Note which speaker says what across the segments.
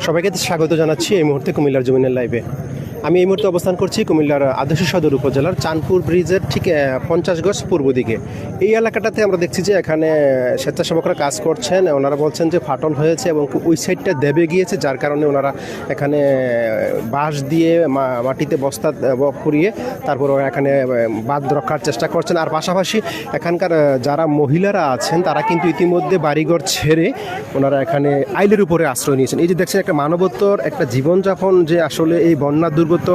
Speaker 1: সবাইকে স্বাগত জানাচ্ছি এই মুহূর্তে কুমিল্লার জমিনের লাইভে আমি এই মুহূর্তে অবস্থান করছি কুমিল্লার আদর্শ সদর উপজেলার চাঁদপুর ব্রিজের ঠিক পঞ্চাশ গজ পূর্ব দিকে। এই এলাকাটাতে আমরা দেখছি যে এখানে স্বেচ্ছাসেবকরা কাজ করছেন, ওনারা বলছেন যে ফাটল হয়েছে এবং ওই সাইডটা দেবে গিয়েছে, যার কারণে ওনারা এখানে বাঁশ দিয়ে মাটিতে বস্তা পুড়িয়ে তারপর এখানে বাদ রক্ষার চেষ্টা করছেন। আর পাশাপাশি এখানকার যারা মহিলারা আছেন, তারা কিন্তু ইতিমধ্যে বাড়িঘর ছেড়ে ওনারা এখানে আইলের উপরে আশ্রয় নিয়েছেন। এই যে দেখছেন, একটা মানবত্বর একটা জীবনযাপন যে আসলে এই বন্যা দুর্গত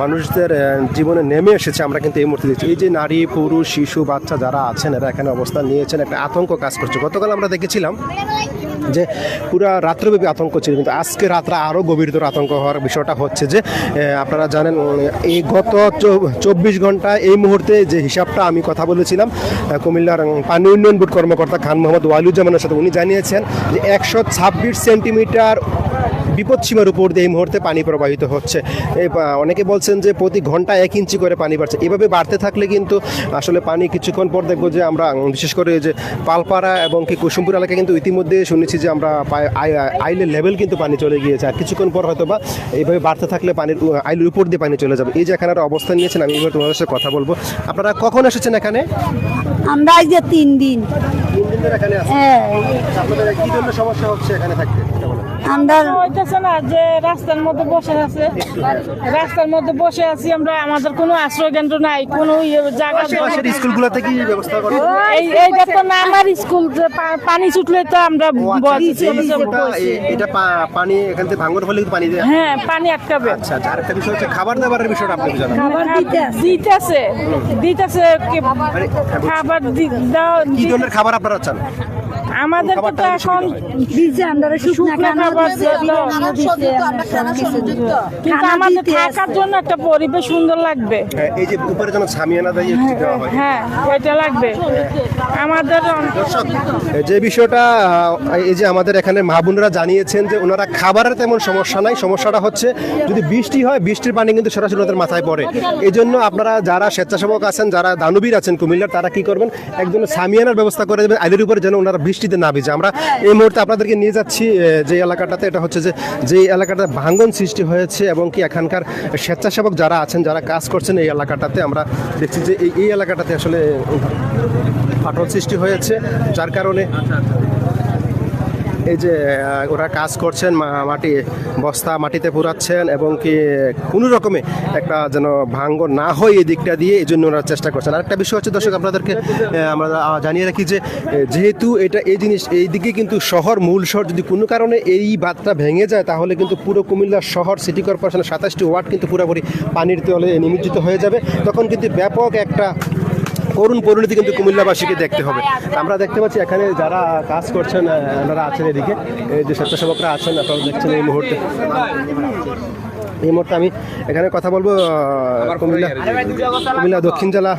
Speaker 1: মানুষদের জীবনে নেমে এসেছে, আমরা কিন্তু এই মুহূর্তে দেখছি। এই যে নারী, পুরুষ, শিশু, বাচ্চা যারা আছেন, এরা এখানে অবস্থান নিয়েছেন, একটা আতঙ্ক কাজ করছে। গতকাল আমরা দেখেছিলাম যে পুরা রাত্রব্যাপী আতঙ্ক ছিল, কিন্তু আজকে রাত্রে আরও গভীরতর আতঙ্ক হওয়ার বিষয়টা হচ্ছে যে আপনারা জানেন এই গত চব্বিশ ঘণ্টা এই মুহূর্তে যে হিসাবটা আমি কথা বলেছিলাম কুমিল্লার পানি উন্নয়ন বোর্ড কর্মকর্তা খান মোহাম্মদ ওয়ালুজ্জামানের সাথে, উনি জানিয়েছেন যে একশো ছাব্বিশ সেন্টিমিটার বিপদসীমার উপর দিয়ে এই মুহূর্তে পানি প্রবাহিত হচ্ছে। এই অনেকে বলছেন যে প্রতি ঘণ্টা এক ইঞ্চি করে পানি বাড়ছে। এভাবে বাড়তে থাকলে কিন্তু আসলে পানি কিছুক্ষণ পর দেখব যে আমরা বিশেষ করে যে পালপাড়া এবং কি কুসুমপুর এলাকায় কিন্তু ইতিমধ্যে শুনেছি যে আমরা আই- আই- আইলের লেভেল কিন্তু পানি চলে গিয়েছে। আর কিছুক্ষণ পর হয়তো বা এইভাবে বাড়তে থাকলে পানির আইলের উপর দিয়ে পানি চলে যাবে। এই যে এখানে অবস্থান নিয়েছেন আমি এবার তোমাদের সাথে কথা বলব। আপনারা কখন এসেছেন এখানে?
Speaker 2: আমরা আজ তিন দিন।
Speaker 1: এখানে
Speaker 2: হ্যাঁ।
Speaker 1: আপনাদের কি জন্য সমস্যা হচ্ছে এখানে থাকতে।
Speaker 2: আমরা
Speaker 3: হইতেছে না যে রাস্তার মধ্যে বসে আছে। রাস্তার মধ্যে বসে আছি আমরা আমাদের কোনো আশ্রয় কেন্দ্র নাই কোনো ইয়ে জায়গা
Speaker 1: স্কুলগুলোতে কি ব্যবস্থা করা
Speaker 3: এই এইটা তো না আমার স্কুল পানি ছুটলে তো আমরা
Speaker 1: আচ্ছা। এ- এটা পানি এখান থেকে ভাঙন হলে পানি দেয়
Speaker 3: হ্যাঁ। পানি আটকাবে।
Speaker 1: আচ্ছা আচ্ছা আরেকটা বিষয় হচ্ছে খাবার দাবারের বিষয়টা আপনি জানান
Speaker 3: খাবার দিতেছে খাবার দি- দাও
Speaker 1: কি ধরনের খাবার আপনারা চান?
Speaker 3: আমাদেরকে তো এখন
Speaker 2: দিছে আমরা শুকনা
Speaker 3: খাবার। কিন্তু আমাদের থাকার জন্য একটা পরিবেশ সুন্দর লাগবে।
Speaker 1: হ্যাঁ, এই যে উপরে যেন ছামিয়ানা দিয়ে হয়।
Speaker 3: হ্যাঁ ওইটা লাগবে। আমাদের
Speaker 1: যে বিষয়টা এই যে আমাদের এখানে মা বোনেরা জানিয়েছেন যে ওনারা খাবারের তেমন সমস্যা নাই। সমস্যাটা হচ্ছে যদি বৃষ্টি হয় বৃষ্টির পানি কিন্তু সরাসরি ওদের মাথায় পড়ে। এই জন্য আপনারা যারা স্বেচ্ছাসেবক আছেন যারা দানবীর আছেন কুমিল্লার তারা কি করবেন? একজন সামিয়ানার ব্যবস্থা করে দেবেন। আইলের উপরে যেন ওনারা বৃষ্টিতে না ভিজে। আমরা এই মুহূর্তে আপনাদেরকে নিয়ে যাচ্ছি যে এলাকাটাতে, এটা হচ্ছে যে যে এলাকাটা ভাঙ্গন সৃষ্টি হয়েছে এবং কি এখানকার স্বেচ্ছাসেবক যারা আছেন, যারা কাজ করছেন এই এলাকাটাতে, আমরা দেখছি যে এই এলাকাটাতে আসলে ফাটল সৃষ্টি হয়েছে, যার কারণে এই যে ওরা কাজ করছেন মাটি, বস্তা মাটিতে পুরাচ্ছেন এবং কি কোনো রকমে একটা যেন ভাঙ্গ না হয় এই দিকটা দিয়ে, এই জন্য ওরা চেষ্টা করছেন। আরেকটা বিষয় হচ্ছে, দর্শক, আপনাদেরকে আমরা জানিয়ে রাখি যে, যেহেতু এটা এই জিনিস, এই দিকে কিন্তু শহর মূল শহর যদি কোনো কারণে এই বাঁধটা ভেঙে যায়, তাহলে কিন্তু পুরো কুমিল্লা শহর, সিটি কর্পোরেশনের সাতাশটি ওয়ার্ড কিন্তু পুরোপুরি পানির তলে নিমজ্জিত হয়ে যাবে। তখন কিন্তু ব্যাপক একটা করুণ পরিণতি কিন্তু কুমিল্লাবাসীকে দেখতে হবে। আমরা দেখতে পাচ্ছি এখানে যারা কাজ করছেন ওনারা আছেন এদিকে। যে স্বেচ্ছাসেবকরা আছেন, আপনারা দেখছেন এই মুহূর্তে। এই মুহূর্তে আমি এখানে কথা বলব কুমিল্লা কুমিল্লা দক্ষিণ জেলা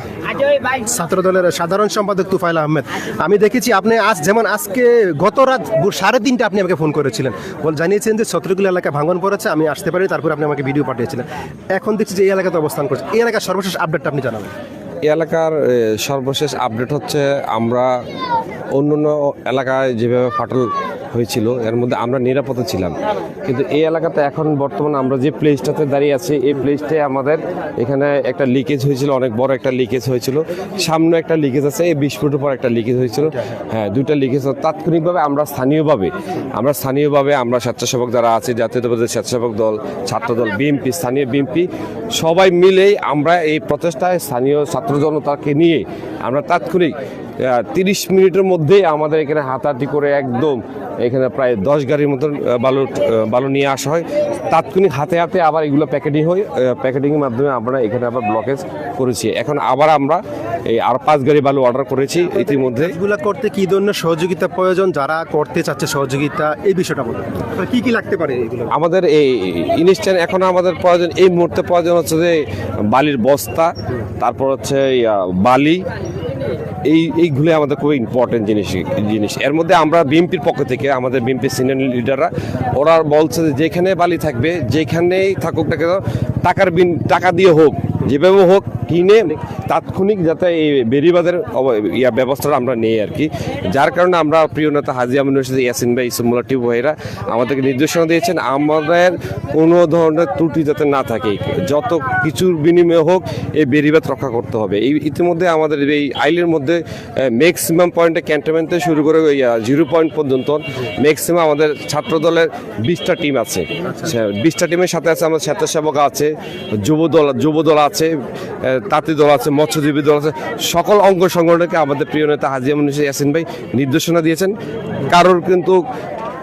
Speaker 1: ছাত্র দলের সাধারণ সম্পাদক তুফাইল আহমেদ। আমি দেখেছি আপনি আজ যেমন আজকে গত রাত সাড়ে তিনটা আপনি আমাকে ফোন করেছিলেন। বল জানিয়েছেন যে ছত্রগুলো এলাকা ভাঙন পড়েছে, আমি আসতে পারি তারপর আপনি আমাকে ভিডিও পাঠিয়েছিলেন। এখন দেখছি যে এই এলাকাতে অবস্থান করছে। এই এলাকার সর্বশেষ আপডেটটা আপনি জানাবেন।
Speaker 4: এলাকার সর্বশেষ আপডেট হচ্ছে আমরা অন্য অন্য এলাকায় যেভাবে ফাটল হয়েছিল, এর মধ্যে আমরা নিরাপদে ছিলাম। কিন্তু এই এলাকাতে এখন বর্তমানে আমরা যে প্লেসটাতে দাঁড়িয়ে আছি, এই প্লেসটাই আমাদের এখানে একটা লিকেজ হয়েছিল, অনেক বড় একটা লিকেজ হয়েছিল। সামনে একটা লিকেজ আছে, এই বিশ ফুটের পর একটা লিকেজ হয়েছিল। হ্যাঁ দুইটা লিকেজ তাৎক্ষণিকভাবে আমরা স্থানীয়ভাবে আমরা স্থানীয়ভাবে, আমরা স্বেচ্ছাসেবক যারা আছে জাতীয়তাবাদী স্বেচ্ছাসেবক দল, ছাত্র দল বিএনপি স্থানীয় বিএনপি সবাই মিলেই আমরা এই প্রচেষ্টায় স্থানীয় ছাত্র জনতাকে নিয়ে আমরা তাৎক্ষণিক তিরিশ মিনিটের মধ্যেই আমাদের এখানে হাতাহাতি করে একদম এখানে প্রায় দশ গাড়ির মতন বালু বালু নিয়ে আসা হয়। তাৎক্ষণিক হাতে হাতে আবার এগুলো প্যাকেটিং হয় প্যাকেটিংয়ের মাধ্যমে আমরা এখানে আবার ব্লকেজ করেছি। এখন আবার আমরা এই আর পাঁচ গাড়ি বালু অর্ডার করেছি ইতিমধ্যে।
Speaker 1: এগুলো করতে কি ধরনের সহযোগিতা প্রয়োজন? যারা করতে চাচ্ছে সহযোগিতা এই বিষয়টা বলুন। কি কি লাগতে পারে এগুলো?
Speaker 4: আমাদের এই ইনস্ট্যান্ট এখন আমাদের প্রয়োজন এই মুহূর্তে প্রয়োজন হচ্ছে যে বালির বস্তা তারপর হচ্ছে বালি এই এইগুলো আমাদের খুবই ইম্পর্টেন্ট জিনিস জিনিস। এর মধ্যে আমরা বিএনপির পক্ষ থেকে, আমাদের বিএনপি সিনিয়র লিডাররা ওরা বলছে যেখানে বালি থাকবে, যেখানেই থাকুক না কেন, টাকার বিন, টাকা দিয়ে হোক, যেভাবে হোক, কিনে তাৎক্ষণিক যাতে এই বেরিবাদের ইয়া ব্যবস্থাটা আমরা নেই আর কি। যার কারণে আমরা প্রিয় নেতা হাজি আমিন রশিদ, ইয়াসিন ভাই ইসমুল্লা টিপু ভাইরা আমাদেরকে নির্দেশনা দিয়েছেন, আমাদের কোনো ধরনের ত্রুটি যাতে না থাকে। যত কিছুর বিনিময়ে হোক, এই বেরিবাদ রক্ষা করতে হবে। এই, ইতিমধ্যে আমাদের এই আইলের মধ্যে ম্যাক্সিমাম পয়েন্টে ক্যান্টনমেন্ট থেকে শুরু করে জিরো পয়েন্ট পর্যন্ত ম্যাক্সিমাম আমাদের ছাত্র দলের বিশটা টিম আছে। বিশটা টিমের সাথে আছে আমাদের স্বেচ্ছাসেবক আছে যুব দল যুব দল আছে তাঁতি দল আছে মৎস্যজীবী দল আছে সকল অঙ্গ সংগঠনকে আমাদের প্রিয় নেতা হাজিয়া মুনিশ ইয়াসিন ভাই নির্দেশনা দিয়েছেন। কারোর কিন্তু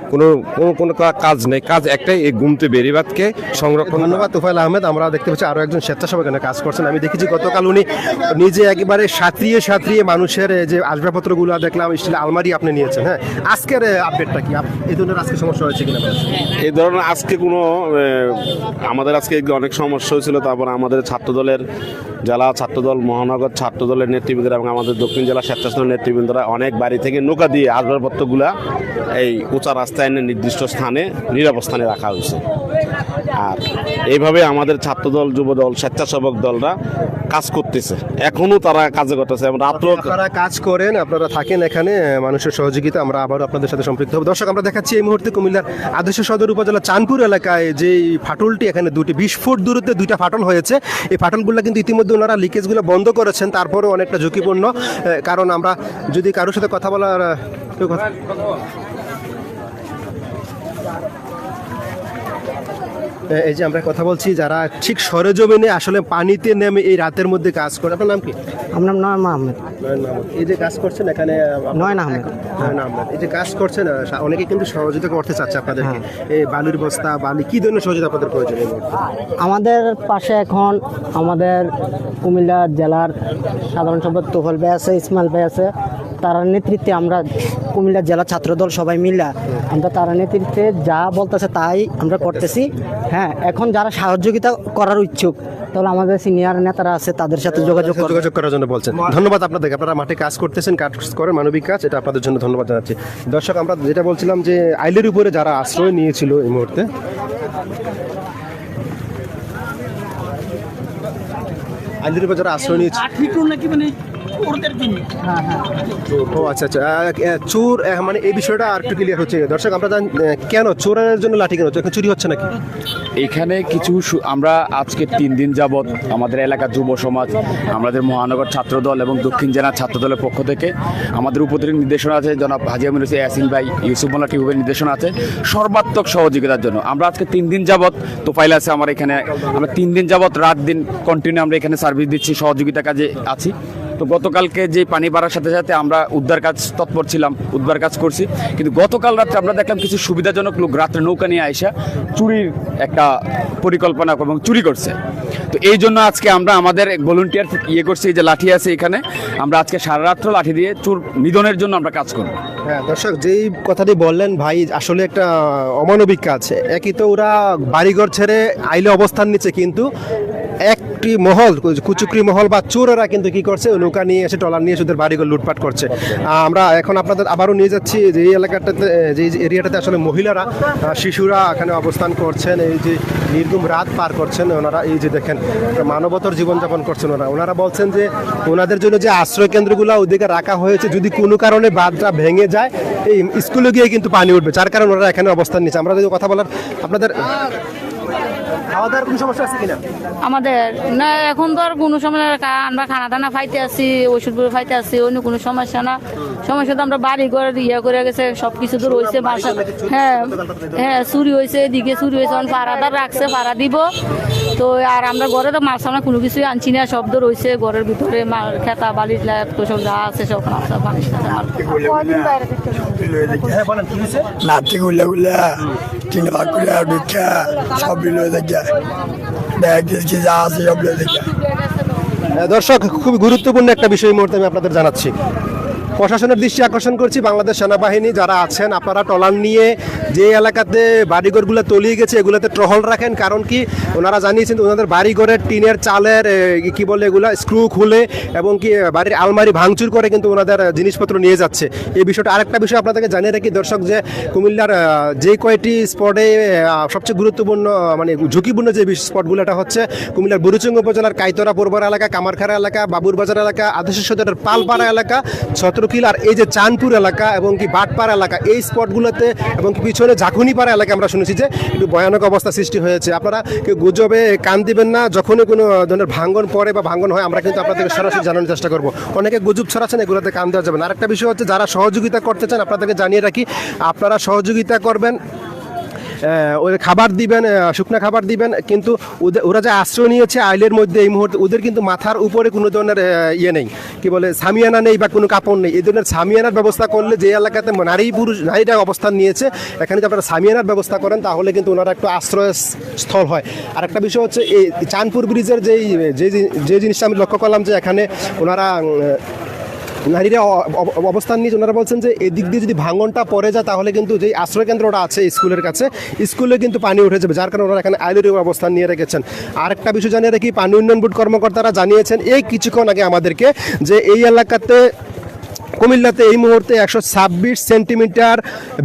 Speaker 4: কোনো কোনো কোনো কাজ নেই। কাজ একটাই এই গুমতে বেরিবাদকে সংরক্ষণ
Speaker 1: ধন্যবাদ তোফাইল আহমেদ। আমরা দেখতে পাচ্ছি আরও একজন স্বেচ্ছাসেবক এখানে কাজ করছেন। আমি দেখেছি গতকাল উনি নিজে একেবারে সাঁতরিয়ে সাঁতরিয়ে মানুষের যে আসবাবপত্রগুলো দেখলাম স্টিল আলমারি আপনি নিয়েছেন হ্যাঁ? আজকের আপডেটটা কি? আপ- এই ধরনের আজকে সমস্যা হয়েছে কিনা?
Speaker 5: এই ধরনের আজকে কোনো আমাদের আজকে অনেক সমস্যা হয়েছিল। তারপর আমাদের ছাত্রদলের জেলা ছাত্রদল মহানগর ছাত্রদলের নেতৃবৃন্দরা এবং আমাদের দক্ষিণ জেলা স্বেচ্ছাসেবক নেতৃবৃন্দরা অনেক বাড়ি থেকে নৌকা দিয়ে আসবাবপত্রগুলা এই উঁচা এনে নির্দিষ্ট স্থানে নিরাপদ স্থানে রাখা হয়েছে। আর এইভাবে আমাদের ছাত্রদল, যুবদল, স্বেচ্ছাসেবক দলরা কাজ করতেছে। এখনও তারা কাজে করতেছে
Speaker 1: আপনারা কাজ করেন, আপনারা থাকেন এখানে মানুষের সহযোগিতা আমরা আবারও আপনাদের সাথে সম্পৃক্ত হব। দর্শক, আমরা দেখাচ্ছি এই মুহূর্তে কুমিল্লার আদর্শ সদর উপজেলা চাঁদপুর এলাকায় যে ফাটলটি, এখানে দুটি বিশ ফুট দূরত্বে দুইটা ফাটল হয়েছে। এই ফাটলগুলো কিন্তু ইতিমধ্যে ওনারা লিকেজগুলো বন্ধ করেছেন, তারপরেও অনেকটা ঝুঁকিপূর্ণ। কারণ আমরা যদি কারোর সাথে কথা বলার আহ, কেউ কথা- এই যে আমরা কথা বলছি যারা ঠিক সরেজমিনে আসলে পানিতে নেমে এই রাতের মধ্যে কাজ করে আপনার নাম কি
Speaker 6: আমার নাম নয়ন আহমেদ।
Speaker 1: এই যে কাজ করছেন এখানে
Speaker 6: নয়ন আহমেদ।
Speaker 1: নয়ন আহমেদ। এই যে কাজ করছেন অনেকে কিন্তু সহযোগিতা করতে চাচ্ছে আপনাদেরকে
Speaker 6: হ্যাঁ।
Speaker 1: এই বালুর বস্তা বালি কি ধরনের সহযোগিতা আপনাদের প্রয়োজন
Speaker 6: আমাদের পাশে এখন আমাদের কুমিল্লা জেলার সাধারণ সম্পাদক তোফল ভাই আছে ইসমাইল ভাই আছে তার নেতৃত্বে আমরা কুমিল্লা জেলা ছাত্রদল সবাই মিলে। আমরা তার নেতৃত্বে যা বলতেছে তাই আমরা করতেছি। হ্যাঁ এখন যারা সহযোগিতা করার ইচ্ছুক তাহলে আমাদের সিনিয়র নেতারা আছে তাদের সাথে যোগাযোগ
Speaker 1: যোগাযোগ করার জন্য বলছেন। ধন্যবাদ আপনাদেরকে। আপনারা মাঠে কাজ করতেছেন কাজ করেন মানবিক কাজ এটা আপনাদের জন্য ধন্যবাদ জানাচ্ছি। দর্শক আমরা যেটা বলছিলাম যে আইলের উপরে যারা আশ্রয় নিয়েছিল এই মুহূর্তে আইলের উপরে যারা আশ্রয় নিয়েছিল ও আচ্ছা আচ্ছা। চোর মানে এই বিষয়টা আর একটু ক্লিয়ার হচ্ছে। দর্শক আমরা জান কেন চোরের জন্য লাঠি কেন? এখন চুরি হচ্ছে নাকি?
Speaker 7: এখানে কিছু আমরা আজকে তিন দিন যাবৎ আমাদের এলাকার যুব সমাজ আমাদের মহানগর ছাত্রদল এবং দক্ষিণ জেলার ছাত্রদলের পক্ষ থেকে আমাদের উপদের নির্দেশনা আছে জনাব হাজি আমির হোসেন ইয়াসিন ভাই ইউসুফ মোল্লা টিউবের নির্দেশনা আছে সর্বাত্মক সহযোগিতার জন্য। আমরা আজকে তিন দিন যাবৎ তোফাইল আছে আমার এখানে। আমরা তিন দিন যাবৎ রাত দিন কন্টিনিউ আমরা এখানে সার্ভিস দিচ্ছি সহযোগিতা কাজে আছি। তো গতকালকে যে পানি বাড়ার সাথে সাথে আমরা উদ্ধার কাজ তৎপর ছিলাম, উদ্ধার কাজ করছি। কিন্তু গতকাল রাত্রে আমরা দেখলাম কিছু সুবিধাজনক লোক রাত্রে নৌকা নিয়ে আইসা চুরির একটা পরিকল্পনা এবং চুরি করছে। তো এই জন্য আজকে আমরা আমাদের ভলেন্টিয়ার ইয়ে করছি যে লাঠি আছে এখানে, আমরা আজকে সারা রাত্র লাঠি দিয়ে চুর নিধনের জন্য আমরা কাজ করব।
Speaker 1: হ্যাঁ দর্শক, যেই কথাটি বললেন ভাই, আসলে একটা অমানবিক কাজ। একই তো ওরা বাড়িঘর ছেড়ে আইলে অবস্থান নিচ্ছে, কিন্তু একটি মহল, কুচুকরি মহল বা চোরেরা কিন্তু কি করছে? নৌকা নিয়ে এসে টলার নিয়ে এসে ওদের বাড়িঘর লুটপাট করছে। আমরা এখন আপনাদের আবারও নিয়ে যাচ্ছি যে এই এলাকাটাতে যে এরিয়াটাতে আসলে মহিলারা শিশুরা এখানে অবস্থান করছেন, এই যে নির্গুম রাত পার করছেন, ওনারা এই যে দেখেন মানবতর জীবনযাপন করছেন ওনারা। ওনারা বলছেন যে ওনাদের জন্য যে আশ্রয় কেন্দ্রগুলো ওদিকে রাখা হয়েছে, যদি কোনো কারণে বাঁধটা ভেঙে যায়, এই স্কুলে গিয়ে কিন্তু পানি উঠবে। যার কারণে ওনারা এখানে অবস্থান নিচ্ছে আমরা যদি কথা বলার, আপনাদের খাওয়া দাওয়ার কোনো সমস্যা আছে কিনা?
Speaker 8: আমাদের, না, এখন তো আর কোনো সময় আমরা খানা দানা খাইতে আছি ওষুধগুলো খাইতে আছি, অন্য কোনো সমস্যা না। সমস্যা তো আমরা বাড়ি ঘর ইয়ে করে গেছে সব কিছু তো রয়েছে বাসা হ্যাঁ হ্যাঁ চুরি হয়েছে এদিকে চুরি হয়েছে এখন পাড়াদার রাখছে পাড়া দিব। তো আর আমরা ঘরে তো মাছ আমরা কোনো কিছুই আনছি না শব্দ রয়েছে ঘরের ভিতরে খেতা তো সব যা আছে সব থাকতে হবে?
Speaker 1: হ্যাঁ
Speaker 9: নাতি গুলা গুলা তিন ভাগ করে ঢুকা সব বিলো দেখে। ব্যাগ দিয়েছি যা আছে সব দেখে।
Speaker 1: আহ, দর্শক খুবই গুরুত্বপূর্ণ একটা বিষয় মুহূর্তে আমি আপনাদের জানাচ্ছি। প্রশাসনের দৃষ্টি আকর্ষণ করছি বাংলাদেশ সেনাবাহিনী যারা আছেন, আপনারা টলার নিয়ে যে এলাকাতে বাড়িঘরগুলো তলিয়ে গেছে, এগুলোতে টহল রাখেন। কারণ কি? ওনারা জানিয়েছেন ওনাদের বাড়িঘরের টিনের চালের কি বলে এগুলা, স্ক্রু খুলে এবং কি বাড়ির আলমারি ভাঙচুর করে কিন্তু ওনাদের জিনিসপত্র নিয়ে যাচ্ছে। এই বিষয়টা আরেকটা বিষয় আপনাদেরকে জানিয়ে রাখি, দর্শক, যে কুমিল্লার যে কয়টি স্পটে সবচেয়ে গুরুত্বপূর্ণ মানে ঝুঁকিপূর্ণ যে স্পটগুলো এটা হচ্ছে কুমিল্লার বুরুচুঙ্গ উপজেলার কাইতরা পূর্বর এলাকা, কামারখাড়া এলাকা, বাবুরবাজার এলাকা, আদর্শ সদরের পালপাড়া এলাকা ছত্রকিল আর এই যে চাঁদপুর এলাকা এবং কি বাটপাড়া এলাকা, এই স্পটগুলোতে এবং কি পিছনে ঝাঁকুনিপাড়া এলাকা আমরা শুনেছি যে একটু ভয়ানক অবস্থা সৃষ্টি হয়েছে। আপনারা কেউ গুজবে কান দিবেন না, যখনই কোনো ধরনের ভাঙ্গন পড়ে বা ভাঙ্গন হয়, আমরা কিন্তু আপনাদেরকে সরাসরি জানানোর চেষ্টা করব। অনেকে গুজব ছড়াচ্ছেন, এগুলোতে কান দেওয়া যাবে না। আরেকটা বিষয় হচ্ছে, যারা সহযোগিতা করতে চান, আপনাদেরকে জানিয়ে রাখি, আপনারা সহযোগিতা করবেন ওদের খাবার দিবেন শুকনো খাবার দিবেন, কিন্তু ওরা যে আশ্রয় নিয়েছে আইলের মধ্যে এই মুহূর্তে, ওদের কিন্তু মাথার উপরে কোনো ধরনের ইয়ে নেই। কি বলে, সামিয়ানা নেই বা কোনো কাপড় নেই। এই ধরনের সামিয়ানার ব্যবস্থা করলে যে এলাকাতে নারী পুরুষ, নারীরা অবস্থান নিয়েছে, এখানে যদি আপনারা সামিয়ানার ব্যবস্থা করেন, তাহলে কিন্তু ওনারা একটু আশ্রয় স্থল হয়। আর একটা বিষয় হচ্ছে, এই চাঁদপুর ব্রিজের যেই যে জিনিসটা আমি লক্ষ্য করলাম যে এখানে ওনারা নারীরা অবস্থান নিয়ে ওনারা বলছেন যে এদিক দিয়ে যদি ভাঙনটা পড়ে যায়, তাহলে কিন্তু যে আশ্রয় কেন্দ্রটা আছে স্কুলের কাছে, স্কুলে কিন্তু পানি উঠে যাবে, যার কারণে ওনারা এখানে আইলের অবস্থান নিয়ে রেখেছেন। আরেকটা বিষয় জানিয়ে রাখি, পানি উন্নয়ন বোর্ড কর্মকর্তারা জানিয়েছেন, এই কিছুক্ষণ আগে আমাদেরকে যে এই এলাকাতে কুমিল্লাতে এই মুহূর্তে একশো ছাব্বিশ সেন্টিমিটার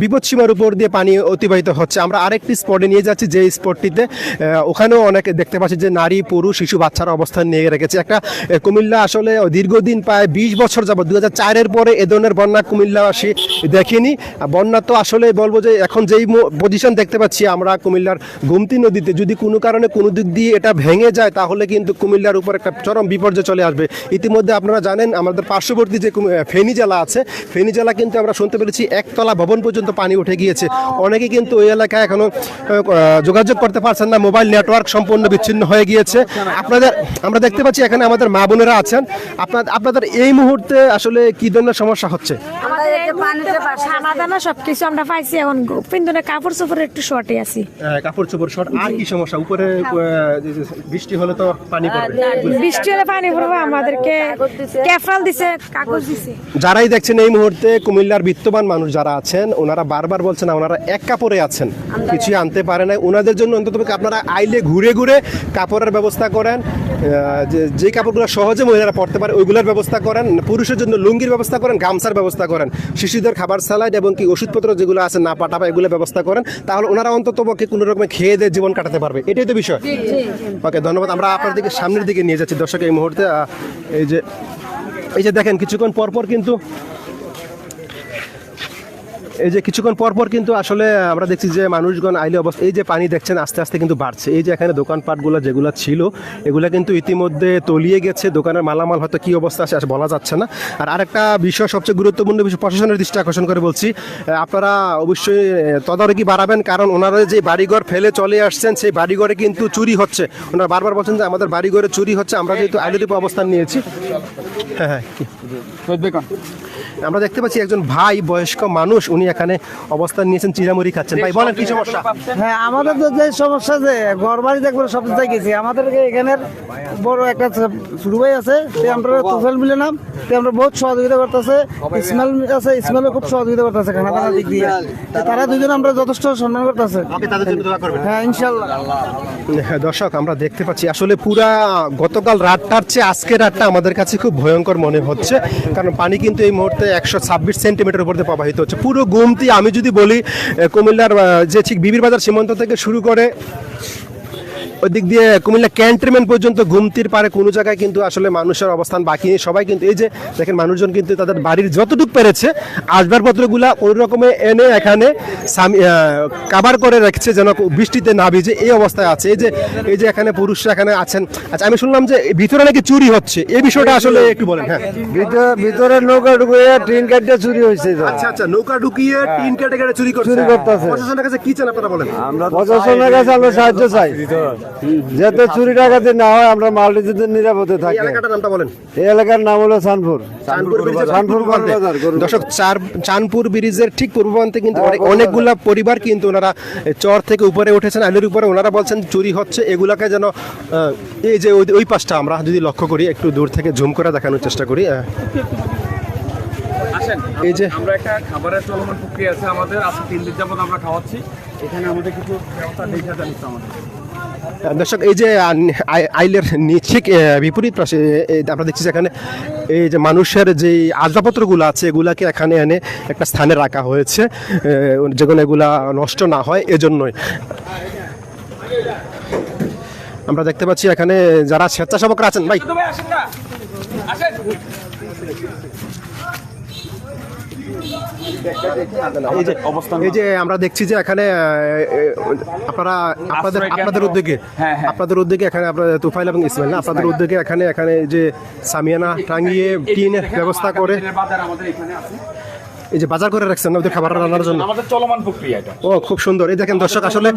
Speaker 1: বিপদসীমার উপর দিয়ে পানি অতিবাহিত হচ্ছে। আমরা আরেকটি স্পটে নিয়ে যাচ্ছি যে স্পটটিতে ওখানেও অনেকে দেখতে পাচ্ছি যে নারী, পুরুষ, শিশু, বাচ্চারা অবস্থান নিয়ে রেখেছে। একটা কুমিল্লা আসলে দীর্ঘদিন প্রায় বিশ বছর যাবত দু হাজার চারের পরে এ ধরনের বন্যা কুমিল্লাবাসী দেখেনি। বন্যা তো আসলে বলব যে এখন যেই পজিশন দেখতে পাচ্ছি আমরা কুমিল্লার গুমতি নদীতে, যদি কোনো কারণে কোনো দিক দিয়ে এটা ভেঙে যায়, তাহলে কিন্তু কুমিল্লার উপর একটা চরম বিপর্যয় চলে আসবে। ইতিমধ্যে আপনারা জানেন, আমাদের পার্শ্ববর্তী যে ফেনী জেলা আছে। ফেনী জেলা কিন্তু আমরা শুনতে পেরেছি একতলা ভবন পর্যন্ত পানি উঠে গিয়েছে। অনেকে কিন্তু ওই এলাকায় এখনও যোগাযোগ করতে পারছেন না মোবাইল নেটওয়ার্ক সম্পূর্ণ বিচ্ছিন্ন হয়ে গিয়েছে। আপনাদের আমরা দেখতে পাচ্ছি এখানে আমাদের মা বোনেরা আছেন। আপনার আপনাদের এই মুহূর্তে আসলে কি ধরনের সমস্যা হচ্ছে?
Speaker 10: দানা সবকিছু আমরা পাইছি এখন। পিন্দনে কাপড় চোপড়ের একটু শর্টে আছি।
Speaker 1: কাপড় চোপড় শর্ট আর কি সমস্যা? উপরে আহ, যে যে বৃষ্টি হলে তো পানি পড়বে।
Speaker 10: বৃষ্টি হলে পানি পড়বে আমাদেরকে ক্যাফরাল দিছে কাগজ দিছে।
Speaker 1: যারাই দেখছেন এই মুহূর্তে কুমিল্লার বিত্তবান মানুষ যারা আছেন ওনারা বারবার বলছেন ওনারা এক কাপড়ে আছেন। কিছুই আনতে পারে না ওনাদের জন্য অন্তত আপনারা আইলে ঘুরে ঘুরে কাপড়ের ব্যবস্থা করেন যে কাপড়গুলো সহজে মহিলারা পড়তে পারে ওইগুলোর ব্যবস্থা করেন পুরুষের জন্য লুঙ্গির ব্যবস্থা করেন গামছার ব্যবস্থা করেন শিশুদের খাবার স্যালাইড এবং কি ওষুধপত্র যেগুলো আছে না পাঠাবা এগুলো ব্যবস্থা করেন তাহলে ওনারা অন্তত পক্ষে কোনো রকমের খেয়ে দিয়ে জীবন কাটাতে পারবে। এটাই তো বিষয়। ওকে ধন্যবাদ। আমরা আপনার দিকে সামনের দিকে নিয়ে যাচ্ছি। দর্শক এই মুহূর্তে এই যে এই যে দেখেন কিছুক্ষণ পরপর পর কিন্তু এই যে কিছুক্ষণ পর পর কিন্তু আসলে আমরা দেখছি যে মানুষগণ আইলে অবস্থা এই যে পানি দেখছেন আস্তে আস্তে কিন্তু বাড়ছে। এই যে এখানে দোকানপাটগুলো যেগুলো ছিল এগুলো কিন্তু ইতিমধ্যে তলিয়ে গেছে। দোকানের মালামাল হয়তো কী অবস্থা আছে আসলে বলা যাচ্ছে না। আর আরেকটা বিষয় সবচেয়ে গুরুত্বপূর্ণ বিষয় প্রশাসনের দৃষ্টি আকর্ষণ করে বলছি আপনারা অবশ্যই তদারকি বাড়াবেন। কারণ ওনারা যে বাড়িঘর ফেলে চলে আসছেন সেই বাড়িঘরে কিন্তু চুরি হচ্ছে। ওনারা বারবার বলছেন যে আমাদের বাড়িঘরে চুরি হচ্ছে। আমরা যেহেতু আইলের অবস্থান নিয়েছি। হ্যাঁ হ্যাঁ আমরা দেখতে পাচ্ছি একজন ভাই বয়স্ক মানুষ উনি এখানে অবস্থান নিয়েছেন চিরামুড়ি খাচ্ছেন। ভাই বলেন কি সমস্যা?
Speaker 6: হ্যাঁ আমাদের তো যে সমস্যা যে ঘর বাড়ি দেখব সব জায়গায় গেছি। আমাদের এখানের বড় একটা শুরু ভাই আছে আমরা তুফেল মিলে নাম আমরা বহুত সহযোগিতা করতেছে। ইসমাইল আছে ইসমাইলও খুব সহযোগিতা করতেছে খানা দানা দিক দিয়ে। তারা দুজন আমরা যথেষ্ট সম্মান করতেছে।
Speaker 1: ওকে তাদের জন্য দোয়া করবেন।
Speaker 6: হ্যাঁ ইনশাল্লাহ
Speaker 1: হ্যাঁ, দর্শক আমরা দেখতে পাচ্ছি আসলে পুরা গতকাল রাতটার চেয়ে আজকের রাতটা আমাদের কাছে খুব ভয়ঙ্কর মনে হচ্ছে। কারণ পানি কিন্তু এই মুহূর্তে একশো ছাব্বিশ সেন্টিমিটার উপর দিয়ে প্রবাহিত হচ্ছে। পুরো গুমতি আমি যদি বলি কুমিল্লার যে ঠিক বিবির বাজার সীমান্ত থেকে শুরু করে ওই দিক দিয়ে কুমিল্লা ক্যান্টনমেন্ট পর্যন্ত ঘুমতির পারে কোনো জায়গায় কিন্তু আসলে মানুষের অবস্থান বাকি নেই। সবাই কিন্তু এই যে দেখেন মানুষজন কিন্তু তাদের বাড়ির যতটুকু পেরেছে আসবাবপত্রগুলা ওই রকমে এনে এখানে কাবার করে রেখেছে যেন বৃষ্টিতে না ভিজে এই অবস্থায় আছে। এই যে এই যে এখানে পুরুষরা এখানে আছেন। আচ্ছা আমি শুনলাম যে ভিতরে নাকি চুরি হচ্ছে? এই বিষয়টা আসলে একটু বলেন হ্যাঁ।
Speaker 6: ভিতরে নৌকা ঢুকিয়ে ট্রেন কাটতে চুরি হয়েছে
Speaker 1: আচ্ছা আচ্ছা নৌকা ঢুকিয়ে টিন কেটে কেটে চুরি করছে।
Speaker 6: চুরি করতেছে।
Speaker 1: প্রশাসনের কাছে কি চান আপনারা বলেন?
Speaker 6: আমরা প্রশাসনের কাছে আমরা সাহায্য চাই। যাতে চুরি ডাকাতি না হয় আমরা মালটি যাতে নিরাপদে থাকি।
Speaker 1: এলাকাটার নামটা বলেন।
Speaker 6: এই এলাকার নাম হলো চানপুর।
Speaker 1: দর্শক চার চাঁদপুর ব্রিজের ঠিক পূর্ব প্রান্তে কিন্তু অনেক- অনেকগুলা পরিবার কিন্তু ওনারা চর থেকে উপরে উঠেছেন। আলুর উপরে ওনারা বলছেন চুরি হচ্ছে। এগুলাকে যেন এই যে ওই- ওই পাশটা আমরা যদি লক্ষ্য করি একটু দূর থেকে জুম করে দেখানোর চেষ্টা করি এই যে
Speaker 7: আমরা একটা খাবারের চলমান প্রক্রিয়া আছে আমাদের। আজকে তিন দিন যাবত আমরা খাওয়াচ্ছি। এখানে আমাদের কিছু ব্যবস্থা দেখে জানিস আমাদের।
Speaker 1: দর্শক, এই যে আই- আইলের ঠিক বিপরীত পাশে আমরা দেখছি এখানে, এই যে মানুষের যে আসবাবপত্রগুলো আছে, এগুলাকে এখানে এনে একটা স্থানে রাখা হয়েছে। যেগুলো এগুলা নষ্ট না হয়, এজন্যই। আমরা দেখতে পাচ্ছি এখানে যারা স্বেচ্ছাসেবকরা আছেন, ভাই
Speaker 7: তুমি আসেন না আসেন
Speaker 1: এই যে এই যে আমরা দেখছি যে এখানে আপনারা আপনাদের আপনাদের উদ্যোগে
Speaker 7: হ্যাঁ, হ্যাঁ।
Speaker 1: আপনাদের উদ্যোগে এখানে আপনাদের তুফাইল এবং ইসমাইল না? আপনাদের উদ্যোগে এখানে এখানে যে সামিয়ানা টাঙ্গিয়ে টিনের ব্যবস্থা করে
Speaker 7: আমাদের এখানে আছে।
Speaker 1: এই যে বাজার করে রাখছেন ওদের খাবার রান্নার জন্য?
Speaker 7: আমাদের চলমান প্রক্রিয়া এটা।
Speaker 1: ও খুব সুন্দর। এই দেখেন দর্শক আসলে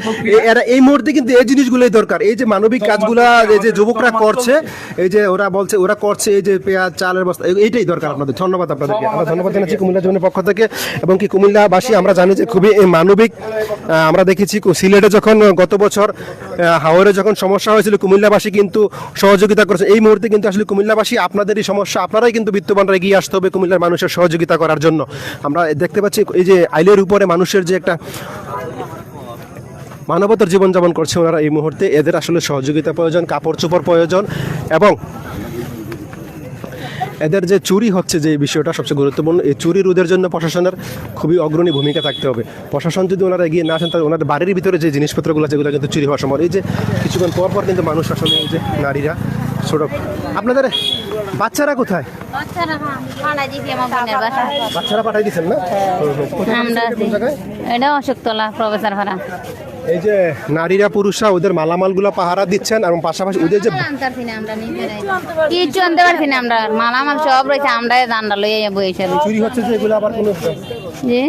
Speaker 1: এরা এই মুহূর্তে কিন্তু এই জিনিসগুলোই দরকার। এই যে মানবিক কাজগুলা এই যে যুবকরা করছে এই যে ওরা বলছে ওরা করছে এই যে পেঁয়াজ চালের বস্তা এইটাই দরকার আপনাদের। ধন্যবাদ আপনাদেরকে। আমরা ধন্যবাদ জানাচ্ছি কুমিল্লা জমিনের পক্ষ থেকে। এবং কি কুমিল্লাবাসী আমরা জানি যে খুবই এই মানবিক আমরা দেখেছি সিলেটে যখন গত বছর হাওরে যখন সমস্যা হয়েছিল, কুমিল্লাবাসী কিন্তু সহযোগিতা করেছে। এই মুহূর্তে কিন্তু আসলে কুমিল্লাবাসী আপনাদেরই সমস্যা, আপনারাই কিন্তু বিত্তবানরা এগিয়ে আসতে হবে কুমিল্লার মানুষের সহযোগিতা করার জন্য। আমরা দেখতে পাচ্ছি এই যে আইলের উপরে মানুষের যে একটা মানবতার জীবনযাপন করছে ওনারা এই মুহূর্তে। এদের আসলে সহযোগিতা প্রয়োজন, কাপড় চোপড় প্রয়োজন এবং এদের যে চুরি হচ্ছে যে বিষয়টা সবচেয়ে গুরুত্বপূর্ণ এই চুরি রোধের জন্য প্রশাসনের খুবই অগ্রণী ভূমিকা থাকতে হবে। প্রশাসন যদি ওনারা এগিয়ে না আসেন তাহলে ওনাদের বাড়ির ভিতরে যে জিনিসপত্রগুলো আছে, যেগুলো কিন্তু চুরি হওয়ার সময় এই যে কিছুক্ষণ পর পর কিন্তু মানুষ আসলে এই যে নারীরা ছোট। আপনাদের বাচ্চারা কোথায়? বাচ্চারা পাঠাই দিচ্ছেন না? জায়গায়?
Speaker 8: এটা অশোকতলা প্রফেসর ভাড়া।
Speaker 1: এই যে নারীরা পুরুষরা ওদের মালামালগুলো পাহারা দিচ্ছেন এবং পাশাপাশি ওদের যে
Speaker 8: কিচ্ছু আনতে পারছি না আমরা মালামাল সব রয়েছে আমরা দান্ডা লইয়া বইছে
Speaker 1: চুরি হচ্ছে যে এগুলো আবার কোনো
Speaker 8: জি?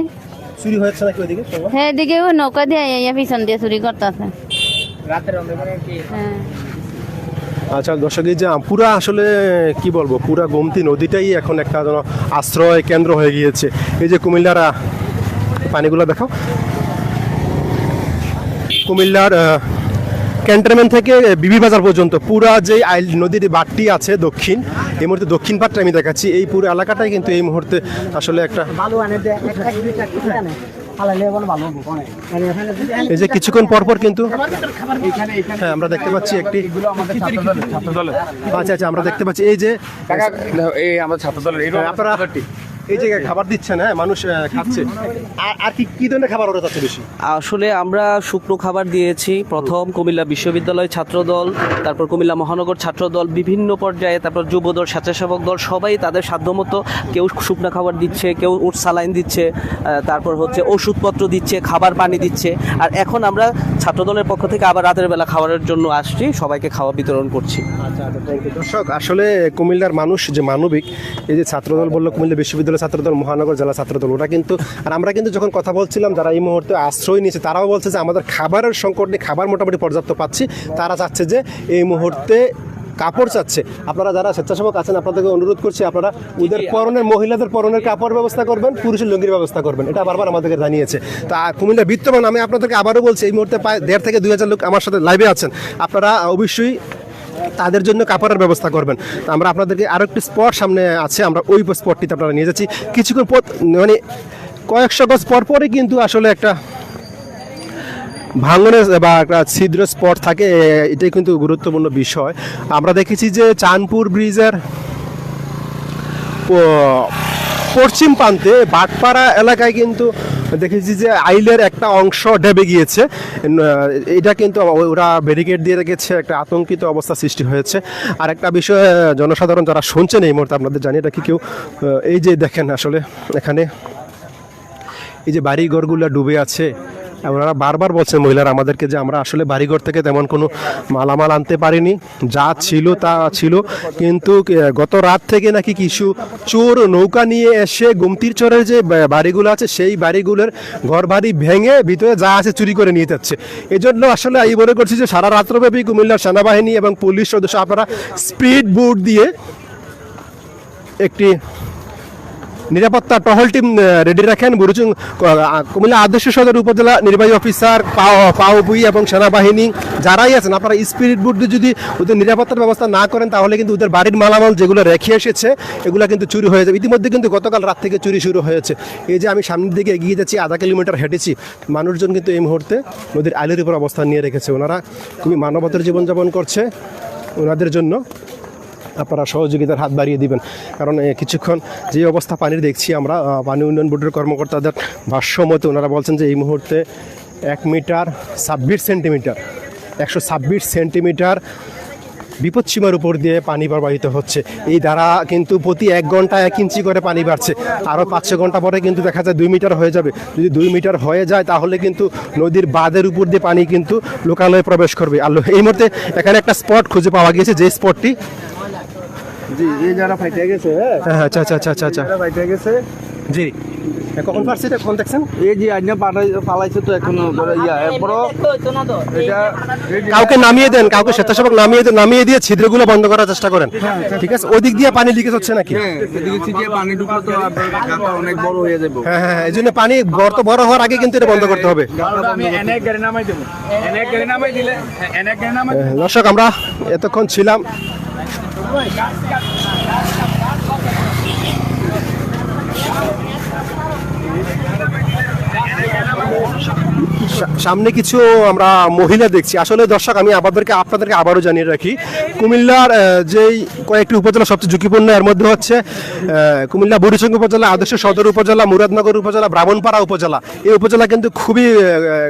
Speaker 1: চুরি হচ্ছে নাকি ওইদিকে?
Speaker 8: হ্যাঁ এদিকে ওই নৌকা দিয়ে ইয়া পিছন দিয়ে চুরি করতেছে। হ্যাঁ।
Speaker 1: আচ্ছা দর্শক এই যে পুরা আসলে কি বলব পুরা গোমতী নদীটাই এখন একটা যেন আশ্রয় কেন্দ্র হয়ে গিয়েছে। এই যে কুমিল্লারা পানিগুলো দেখাও। কুমিল্লার ক্যান্টনমেন্ট থেকে বিবি বাজার পর্যন্ত। পুরা যে আইল নদীর বাটটি আছে দক্ষিণ এই মুহূর্তে দক্ষিণ পাটটা আমি দেখাচ্ছি। এই পুরো এলাকাটাই কিন্তু এই মুহূর্তে আসলে একটা এই যে কিছুক্ষণ পর পর কিন্তু হ্যাঁ আমরা দেখতে পাচ্ছি একটি আচ্ছা আচ্ছা আমরা দেখতে পাচ্ছি এই যে
Speaker 7: আমাদের এই
Speaker 1: আপনারা এই জায়গায় খাবার দিচ্ছেন হ্যাঁ মানুষ খাচ্ছে। আর কি কি ধরনের খাবার ওরা যাচ্ছে বেশি?
Speaker 11: আসলে আমরা শুকনো খাবার দিয়েছি। প্রথম কুমিল্লা বিশ্ববিদ্যালয় ছাত্রদল তারপর কুমিল্লা মহানগর ছাত্রদল বিভিন্ন পর্যায়ে তারপর যুবদল স্বেচ্ছাসেবক দল সবাই তাদের সাধ্যমতো কেউ শুকনো খাবার দিচ্ছে কেউ উট সালাইন দিচ্ছে তারপর হচ্ছে ওষুধপত্র দিচ্ছে খাবার পানি দিচ্ছে। আর এখন আমরা ছাত্রদলের পক্ষ থেকে আবার রাতের বেলা খাবারের জন্য আসছি সবাইকে খাওয়া বিতরণ করছি।
Speaker 1: আচ্ছা আচ্ছা দর্শক আসলে কুমিল্লার মানুষ যে মানবিক এই যে ছাত্রদল বলল কুমিল্লা বিশ্ববিদ্যালয় ছাত্রদল মহানগর জেলা ছাত্রদল ওরা কিন্তু আর আমরা কিন্তু যখন কথা বলছিলাম, যারা এই মুহূর্তে আশ্রয় নিয়েছে, তারাও বলছে যে আমাদের খাবারের সংকট নেই খাবার মোটামুটি পর্যাপ্ত পাচ্ছি। তারা চাচ্ছে যে এই মুহূর্তে কাপড় চাচ্ছে। আপনারা যারা স্বেচ্ছাসেবক আছেন, আপনাদেরকে অনুরোধ করছি, আপনারা ওদের পরনের, মহিলাদের পরনের কাপড় ব্যবস্থা করবেন, পুরুষের লুঙ্গির ব্যবস্থা করবেন। এটা বারবার আমাদেরকে জানিয়েছে। তা কুমিল্লা বিত্তমান আমি আপনাদেরকে আবারও বলছি, এই মুহূর্তে প্রায় দেড় থেকে দুই হাজার লোক আমার সাথে লাইভে আছেন। আপনারা অবশ্যই তাদের জন্য কাপড়ের ব্যবস্থা করবেন। আমরা আপনাদেরকে আরও একটি স্পট সামনে আছে, আমরা ওই স্পটটিতে আপনারা নিয়ে যাচ্ছি। কিছুক্ষণ পর মানে কয়েকশো গজ পর পরই কিন্তু আসলে একটা ভাঙনের বা একটা ছিদ্র স্পট থাকে এটাই কিন্তু গুরুত্বপূর্ণ বিষয়। আমরা দেখেছি যে চাঁদপুর ব্রিজের পশ্চিম প্রান্তে বাটপাড়া এলাকায় কিন্তু দেখেছি যে আইলের একটা অংশ ডেবে গিয়েছে। এটা কিন্তু ওরা ব্যারিকেড দিয়ে রেখেছে, একটা আতঙ্কিত অবস্থা সৃষ্টি হয়েছে। আর একটা বিষয়ে জনসাধারণ যারা শুনছেন এই মুহূর্তে আপনাদের জানিয়ে রাখি কেউ এই যে দেখেন আসলে এখানে, এই যে বাড়িঘরগুলো ডুবে আছে ওনারা বারবার বলছেন, মহিলারা, আমাদেরকে যে আমরা আসলে বাড়িঘর থেকে তেমন কোনো মালামাল আনতে পারিনি, যা ছিল তা ছিল। কিন্তু গত রাত থেকে নাকি কিছু চোর নৌকা নিয়ে এসে গুমতির চরের যে বাড়িগুলো আছে, সেই বাড়িগুলোর ঘর বাড়ি ভেঙে ভিতরে যা আছে চুরি করে নিয়ে যাচ্ছে। এই জন্য আসলে এই মনে করছি যে সারা রাত্রব্যাপী কুমিল্লার সেনাবাহিনী এবং পুলিশ সদস্য, আপনারা স্পিড বোট দিয়ে একটি নিরাপত্তা টহল টিম রেডি রাখেন। বুরুচুং কুমিল্লা আদর্শ সদর উপজেলা নির্বাহী অফিসার পাও- পাওবুই এবং সেনাবাহিনী যারাই আছেন, আপনারা স্পিরিট বুট যদি ওদের নিরাপত্তার ব্যবস্থা না করেন, তাহলে কিন্তু ওদের বাড়ির মালামাল যেগুলো রেখে এসেছে, এগুলো কিন্তু চুরি হয়ে যাবে। ইতিমধ্যে কিন্তু গতকাল রাত থেকে চুরি শুরু হয়েছে। এই যে আমি সামনের দিকে এগিয়ে যাচ্ছি, আধা কিলোমিটার হেঁটেছি, মানুষজন কিন্তু এই মুহূর্তে নদীর আইলের উপর অবস্থান নিয়ে রেখেছে। ওনারা খুবই মানবতার জীবনযাপন করছে ওনাদের জন্য। আপনারা সহযোগিতার হাত বাড়িয়ে দিবেন। কারণ কিছুক্ষণ যে অবস্থা পানির দেখছি আমরা পানি উন্নয়ন বোর্ডের কর্মকর্তাদের ভাষ্য মতে ওনারা বলছেন যে এই মুহূর্তে এক মিটার ছাব্বিশ সেন্টিমিটার, একশো ছাব্বিশ সেন্টিমিটার বিপদসীমার উপর দিয়ে পানি প্রবাহিত হচ্ছে। এই দ্বারা কিন্তু প্রতি এক ঘণ্টা এক ইঞ্চি করে পানি বাড়ছে। আরও পাঁচ ছ ঘণ্টা পরে কিন্তু দেখা যায় দুই মিটার হয়ে যাবে। যদি দুই মিটার হয়ে যায়, তাহলে কিন্তু নদীর বাঁধের উপর দিয়ে পানি কিন্তু লোকালয়ে প্রবেশ করবে। আর এই মুহূর্তে এখানে একটা স্পট খুঁজে পাওয়া গিয়েছে, যে স্পটটি
Speaker 12: জি এই যারা ফাইটে গেছে হ্যাঁ?
Speaker 1: হ্যাঁ আচ্ছা আচ্ছা আচ্ছা আচ্ছা আচ্ছা।
Speaker 12: যারা ফাইটে গেছে
Speaker 1: জি। কখন পারছে এটা কখন দেখছেন?
Speaker 12: এই যে আইনা পালাইছে তো এখনও ইয়া এটা
Speaker 1: কাউকে নামিয়ে দেন কাউকে স্বেচ্ছাসেবক নামিয়ে দেন নামিয়ে দিয়ে ছিদ্রগুলো বন্ধ করার চেষ্টা করেন। ঠিক আছে? ওদিক দিয়ে পানি লিকেজ হচ্ছে নাকি?
Speaker 12: হ্যাঁ পানি ঢুকলে তো অনেক বড় হয়ে যাবে।
Speaker 1: হ্যাঁ হ্যাঁ এই জন্য পানি গর্ত বড় হওয়ার আগে কিন্তু এটা বন্ধ করতে হবে। দর্শক আমরা এতক্ষণ ছিলাম। সা- সামনে কিছু আমরা মহিলা দেখছি। আসলে দর্শক, আমি আপনাদেরকে আপনাদেরকে আবারও জানিয়ে রাখি, কুমিল্লার যেই কয়েকটি উপজেলা সবচেয়ে ঝুঁকিপূর্ণ, এর মধ্যে হচ্ছে কুমিল্লা বুড়িচং উপজেলা, আদর্শ সদর উপজেলা, মুরাদনগর উপজেলা, ব্রাহ্মণপাড়া উপজেলা। এই উপজেলা কিন্তু খুবই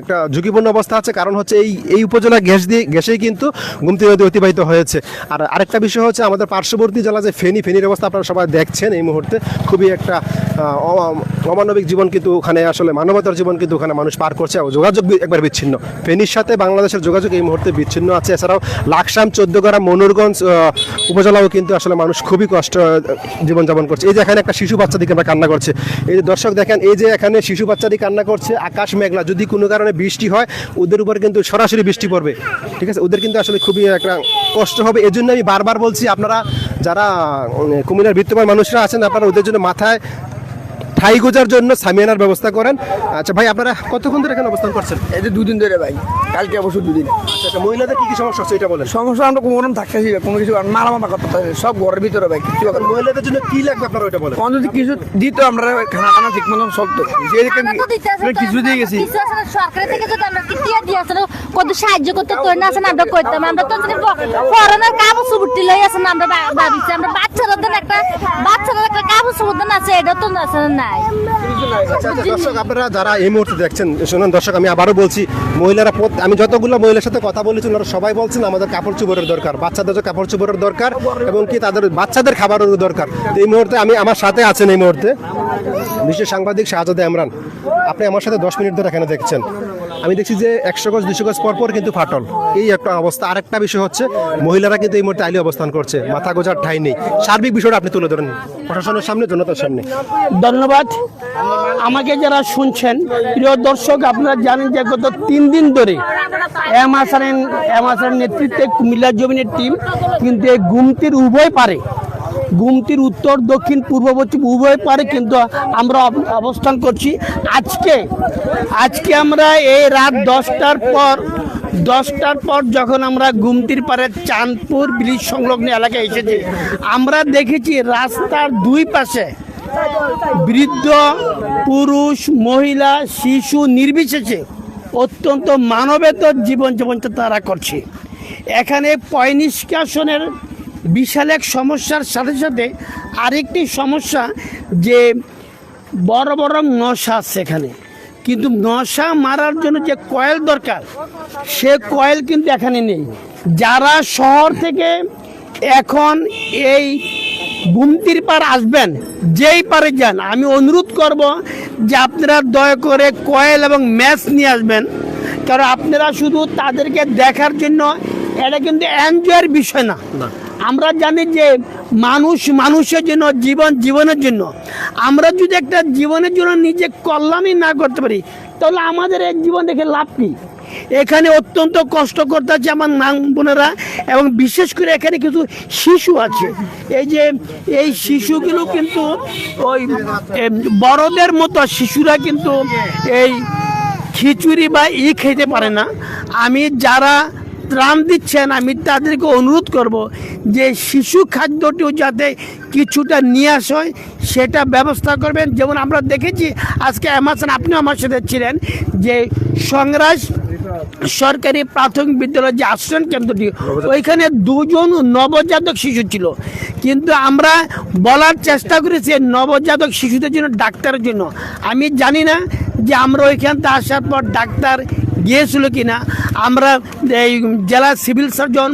Speaker 1: একটা ঝুঁকিপূর্ণ অবস্থা আছে, কারণ হচ্ছে এই এই উপজেলা গ্যাস দিয়ে, গ্যাসেই কিন্তু গুমতি নদী অতিবাহিত হয়েছে। আর আরেকটা বিষয় হচ্ছে, আমাদের পার্শ্ববর্তী জেলা যে ফেনী, ফেনীর অবস্থা আপনারা সবাই দেখছেন এই মুহূর্তে, খুবই একটা অমানবিক জীবন কিন্তু ওখানে, আসলে মানবতার জীবন কিন্তু ওখানে মানুষ পার করছে আর যোগাযোগ একবার বিচ্ছিন্ন। ফেনীর সাথে বাংলাদেশের যোগাযোগ এই মুহূর্তে বিচ্ছিন্ন আছে। এছাড়াও লাকসাম চোদ্দগড়া মনুরগঞ্জ উপজেলাও কিন্তু আসলে মানুষ খুবই কষ্ট জীবনযাপন করছে। এই যে এখানে একটা শিশু বাচ্চা দিকে আমরা কান্না করছে। এই যে দর্শক দেখেন, এই যে এখানে শিশু বাচ্চাটি কান্না করছে, আকাশ মেঘলা। যদি কোনো কারণে বৃষ্টি হয়, ওদের উপর কিন্তু সরাসরি বৃষ্টি পড়বে। ঠিক আছে? ওদের কিন্তু আসলে খুবই একটা কষ্ট হবে। এই জন্য আমি বারবার বলছি, আপনারা যারা কুমিল্লার বিত্তবান মানুষরা আছেন, আপনারা ওদের জন্য মাথায় ঠাই গোজার জন্য সামিয়ানার ব্যবস্থা করেন। আচ্ছা ভাই আপনারা কতক্ষণ ধরে এখানে অবস্থান করছেন?
Speaker 12: এই যে দুদিন ধরে ভাই কালকে অবশ্য দুদিন।
Speaker 1: আচ্ছা আচ্ছা মহিলাদের কি কি সমস্যা হচ্ছে এটা বলেন।
Speaker 12: সমস্যা আমরা কোনো রকম থাকতেছি না, কোনো কিছু মালা করতে পারি সব ঘরের ভিতরে ভাই কিছু এখন
Speaker 1: মহিলাদের জন্য কি লাগবে আপনারা ওইটা বলেন।
Speaker 12: কোনো যদি কিছু দিত আমরা খানা টানা ঠিক মতন চলতো। কিছু দিয়ে গেছি।
Speaker 2: সরকার থেকে যদি আমরা কি দিয়ে দিয়ে আসলে কত সাহায্য করতে তোর না আসেন আমরা করতাম। আমরা তো করোনার কাবু সুবুটি লই আসেন আমরা ভাবিছি। আমরা বাচ্চাদের জন্য একটা বাচ্চাদের একটা কাবু সুবুদ্দান আছে এটা তো না আসলে নাই
Speaker 1: আচ্ছা আচ্ছা যারা এই মুহূর্তে দেখছেন দর্শক, আমি আবারও বলছি, মহিলারা আমি যতগুলো মহিলার সাথে কথা সবাই বলছেন আমাদের কাপড় চোপড়ের দরকার, বাচ্চাদের কাপড় দরকার, এবং কি তাদের বাচ্চাদের খাবারেরও দরকার। তো এই মুহূর্তে আমি আমার সাথে আছেন এই মুহূর্তে। বিশেষ সাংবাদিক আমরান আপনি আমার সাথে দশ মিনিট ধরে এখানে দেখছেন। আমি দেখছি যে একশো গজ, দুশো গজ পর পর কিন্তু ফাটল। এই একটা অবস্থা। আরেকটা বিষয় হচ্ছে, মহিলারা কিন্তু এই মুহূর্তে আইলে অবস্থান করছে। মাথা গোজার ঠাই নেই। সার্বিক বিষয়টা আপনি তুলে ধরেন। প্রশাসনের সামনে, জনতার সামনে।
Speaker 13: ধন্যবাদ। আমাকে যারা শুনছেন, প্রিয় দর্শক, আপনারা জানেন যে গত তিন দিন ধরে এম আসারেন, এম হাসানের নেতৃত্বে কুমিল্লা জমিনের টিম কিন্তু এই গুমতির উভয় পারে গুমতির উত্তর, দক্ষিণ, পূর্ব, পশ্চিম, উভয় পারে কিন্তু আমরা অব- অবস্থান করছি। আজকে আজকে আমরা এই রাত দশটার পর দশটার পর যখন আমরা গুমতির পারে চাঁদপুর ব্রিজ সংলগ্ন এলাকায় এসেছি, আমরা দেখেছি রাস্তার দুই পাশে বৃদ্ধ, পুরুষ, মহিলা, শিশু নির্বিশেষে অত্যন্ত মানবেতর জীবনযাপন তারা করছে। এখানে পয় নিষ্কাশনের বিশাল এক সমস্যার সাথে সাথে আরেকটি সমস্যা যে বড় বড় নশা আছে এখানে। কিন্তু নশা মারার জন্য যে কয়েল দরকার, সে কয়েল কিন্তু এখানে নেই। যারা শহর থেকে এখন এই গুমতির পার আসবেন, যেই পারে যান, আমি অনুরোধ করব যে আপনারা দয়া করে কয়েল এবং ম্যাচ নিয়ে আসবেন। কারণ আপনারা শুধু তাদেরকে দেখার জন্য, এটা কিন্তু এনজয়ের বিষয় না। আমরা জানি যে মানুষ মানুষের জন্য, জীবন জীবনের জন্য। আমরা যদি একটা জীবনের জন্য নিজে কল্যাণই না করতে পারি, তাহলে আমাদের এই জীবন দেখে লাভ কি? এখানে অত্যন্ত কষ্ট করতে আছে আমার নাম বোনেরা, এবং বিশেষ করে এখানে কিছু শিশু আছে। এই যে, এই শিশুগুলো কিন্তু ওই বড়দের মতো শিশুরা কিন্তু এই খিচুড়ি বা ই খেতে পারে না। আমি যারা ত্রাণ দিচ্ছেন, আমি তাদেরকে অনুরোধ করব যে শিশু খাদ্যটিও যাতে কিছুটা নিয়ে আসা হয়, সেটা ব্যবস্থা করবেন। যেমন আমরা দেখেছি, আজকে অ্যামাজন আপনিও আমার সাথে ছিলেন, যে সংরাজ সরকারি প্রাথমিক বিদ্যালয়ের যে আশ্রয়ণ কেন্দ্রটি, ওইখানে দুজন নবজাতক শিশু ছিল। কিন্তু আমরা বলার চেষ্টা করেছি নবজাতক শিশুদের জন্য, ডাক্তারের জন্য। আমি জানি না যে আমরা ওইখান থেকে আসার পর ডাক্তার গিয়েছিল কি না আমরা এই জেলা সিভিল সার্জন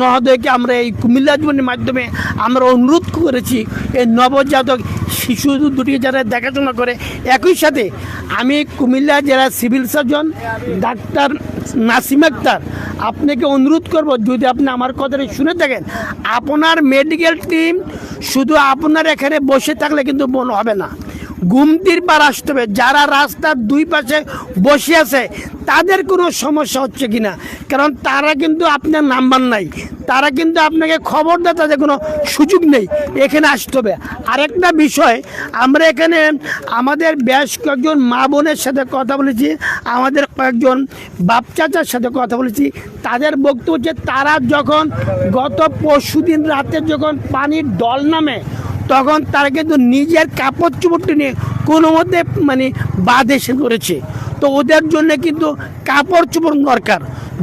Speaker 13: মহোদয়কে আমরা এই কুমিল্লা জীবনের মাধ্যমে আমরা অনুরোধ করেছি, এই নবজাতক শিশু দুটি যারা দেখাশোনা করে, একই সাথে আমি কুমিল্লা জেলা civil surgeon doctor Nasim Akhtar আপনাকে অনুরোধ করব, যদি আপনি আমার কথাটা শুনে থাকেন, আপনার মেডিকেল টিম শুধু আপনার এখানে বসে থাকলে কিন্তু মনে হবে না। গুমতির পার আসতে হবে। যারা রাস্তার দুই পাশে বসে আছে, তাদের কোনো সমস্যা হচ্ছে কিনা? কারণ তারা কিন্তু আপনার নাম্বার নাই। তারা কিন্তু আপনাকে খবর দেয় তাদের কোনো সুযোগ নেই, এখানে আসতে হবে। আরেকটা বিষয়, আমরা এখানে আমাদের বেশ কয়েকজন মা বোনের সাথে কথা বলেছি, আমাদের কয়েকজন বাপ চাচার সাথে কথা বলেছি। তাদের বক্তব্য হচ্ছে, তারা যখন গত পরশু দিন রাতে যখন পানির দল নামে তখন তারা কিন্তু নিজের কাপড় চোপড়টি নিয়ে কোনো মতে মানে বাদ এসে করেছে। তো ওদের জন্য কিন্তু কাপড় চোপড় দরকার।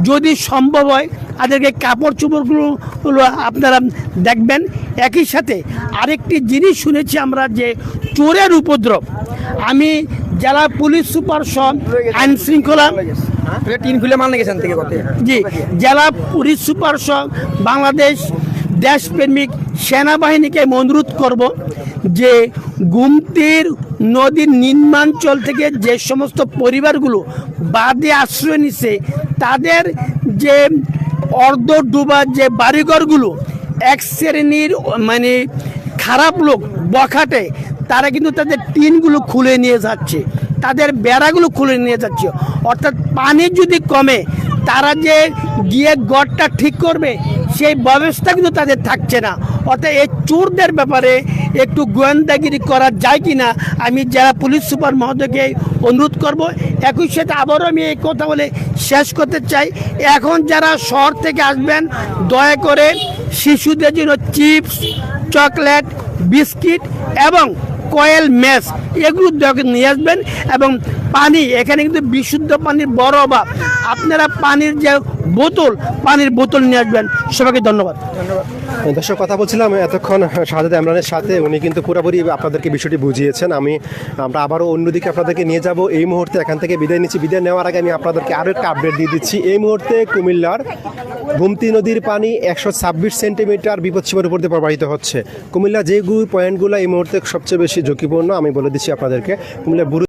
Speaker 13: যদি সম্ভব হয় তাদেরকে কাপড় চোপড়গুলো গুলো আপনারা দেখবেন। একই সাথে আরেকটি জিনিস শুনেছি আমরা যে চোরের উপদ্রব। আমি জেলা পুলিশ সুপার সব আইন শৃঙ্খলা
Speaker 12: কত?
Speaker 13: জি জেলা পুলিশ সুপার সহ বাংলাদেশ দেশপ্রেমিক সেনাবাহিনীকে অনুরোধ করব যে গুমতির নদীর নিম্নাঞ্চল থেকে যে সমস্ত পরিবারগুলো বাদে আশ্রয় নিছে, তাদের যে অর্ধ ডুবা যে বাড়িঘরগুলো, এক শ্রেণির মানে খারাপ লোক বখাটে, তারা কিন্তু তাদের টিনগুলো খুলে নিয়ে যাচ্ছে, তাদের বেড়াগুলো খুলে নিয়ে যাচ্ছে। অর্থাৎ পানি যদি কমে, তারা যে গিয়ে গড়টা ঠিক করবে সেই ব্যবস্থা কিন্তু তাদের থাকছে না। অর্থাৎ এই চোরদের ব্যাপারে একটু গোয়েন্দাগিরি করা যায় কি না আমি যারা পুলিশ সুপার মহোদয়কে অনুরোধ করব, একই সাথে আবারও আমি এই কথা বলে শেষ করতে চাই। এখন যারা শহর থেকে আসবেন, দয়া করে শিশুদের জন্য চিপস, চকলেট, বিস্কিট এবং কয়েল ম্যাচ এগুলো নিয়ে আসবেন এবং পানি, এখানে কিন্তু বিশুদ্ধ পানির বড় অভাব। আপনারা পানির যে বোতল, পানির বোতল নিয়ে আসবেন। সবাইকে ধন্যবাদ।
Speaker 1: দর্শক, কথা বলছিলাম, এতক্ষণ শাহাদ ইমরানের সাথে। উনি কিন্তু পুরোপুরি আপনাদেরকে বিষয়টি বুঝিয়েছেন। আমি, আমরা আবারও অন্যদিকে আপনাদেরকে নিয়ে যাব। এই মুহূর্তে এখান থেকে বিদায় নিচ্ছি। বিদায় নেওয়ার আগে আমি আপনাদেরকে আরও একটা আপডেট দিয়ে দিচ্ছি। এই মুহূর্তে কুমিল্লার গুমতি নদীর পানি একশো ছাব্বিশ সেন্টিমিটার বিপদসীমার উপর দিয়ে প্রবাহিত হচ্ছে। কুমিল্লা যে পয়েন্টগুলো এই মুহূর্তে সবচেয়ে বেশি ঝুঁকিপূর্ণ। আমি বলে দিচ্ছি আপনাদেরকে কুমিল্লা